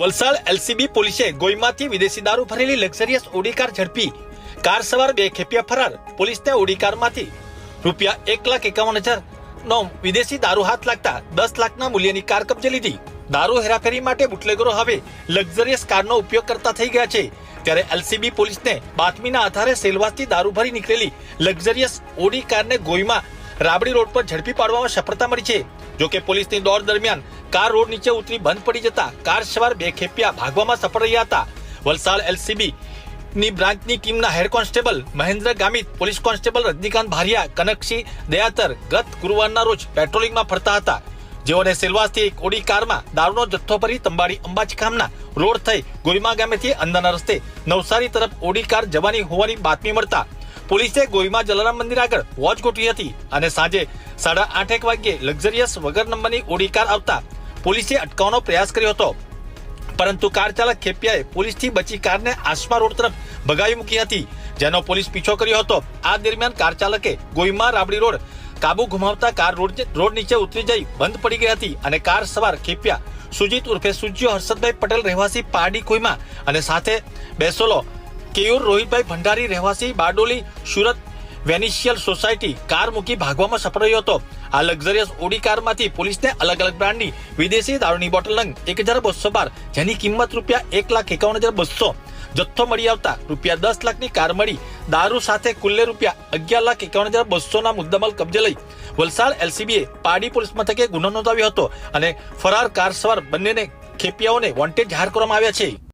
Valsad LCB પોલીસે ગોઈમાંથી વિદેશી દારૂ ભરેલી લક્ઝરિયસ ઓડી કાર ઝડપી. કાર સવાર બે ખેપિયા ફરાર. પોલીસને ઓડી કારમાંથી રૂપિયા એક લાખ એકાવન હજાર નો વિદેશી દારૂ હાથ લાગતા દસ લાખના મૂલ્યની કાર કબજે લીધી. દારૂ હેરાફેરી માટે બુટલેગરો હવે લક્ઝરિયસ કારનો ઉપયોગ કરતા થઈ ગયા છે. ત્યારે એલસીબી પોલીસને બાતમીના આધારે સેલવાસથી દારૂ ભરી નીકળેલી લક્ઝરિયસ ઓડી કારને ગોઈમાં રાબડી રોડ પર ઝડપી પાડવામાં સફળતા મળી છે. જો કે પોલીસની દોડ દરમિયાન કાર રોડ નીચે ઉતરી બંધ પડી જતા કાર સવાર બે ખેપિયા ભાગવામાં સફળ રહ્યા હતા. વલસાડ એલસીબી ની બ્રાન્ચની ટીમના head constable Mahendra Gamit, police constable Rajnikant Bhariya, Kanaksinh Dayatar ગત ગુરુવારના રોજ પેટ્રોલિંગમાં ફરતા હતા. જેઓને સેલવાસથી એક ઓડી કારમાં દારૂનો જથ્થો ભરી તંબાડી અંબાજી ગામના રોડ થઈ ગોઈમા ગામેથી અંદરના રસ્તે નવસારી તરફ ઓડી કાર જવાની હોવાની બાતમી મળતા પોલીસે ગોઈમા જલારામ મંદિર આગળ વોચ ગોઠવી હતી અને સાંજે સાડા આઠેક વાગ્યે લક્ઝરિયસ વગર નંબરની ઓડી કાર આવતા પોલીસે અટકાવવાનો પ્રયાસ કર્યો હતો. પરંતુ કાર ચાલક ખેપિયાએ પોલીસથી બચી કારને આસમા રોડ તરફ ભગાવી મૂકી હતી, જેનો પોલીસ પીછો કર્યો હતો. આ દરમિયાન કાર ચાલકે ગોઈમા રાબડી રોડ કાબુ ગુમાવતા કાર રોડ રોડ નીચે ઉતરી જઈ બંધ પડી ગઈ હતી અને કાર સવાર ખેપિયા સુજીત ઉર્ફે સુજ્યો હર્ષદભાઈ પટેલ રહેવાસી પારડી કોઈમાં અને સાથે બેસોલો કેયુર રોહિતભાઈ ભંડારી રહેવાસી બારડોલી સુરત વેનિશિયલ સોસાયટી કાર મૂકી ભાગવામાં સફળ રહ્યો હતો. આ લક્ઝરિયસ ઓડી કારમાંથી પોલીસને અલગ અલગ બ્રાન્ડની વિદેશી દારૂની બોટલ નંગ એક હજાર બસો બાર, જેની કિંમત રૂપિયા એક લાખ એકાવન હજાર બસો જથ્થો મળી આવતા રૂપિયા દસ લાખની કાર મળી. દારૂ સાથે કુલ્લે રૂપિયા અગિયાર લાખ એકાવન હજાર બસોના મુદ્દામાલ કબજે લઈ વલસાડ એલસીબીએ પાડી પોલીસ મથકે ગુનો નોંધાવ્યો હતો અને ફરાર કાર સવાર બંનેને ખેપિયાઓને વોન્ટેડ જાહેર કરવામાં આવ્યા છે.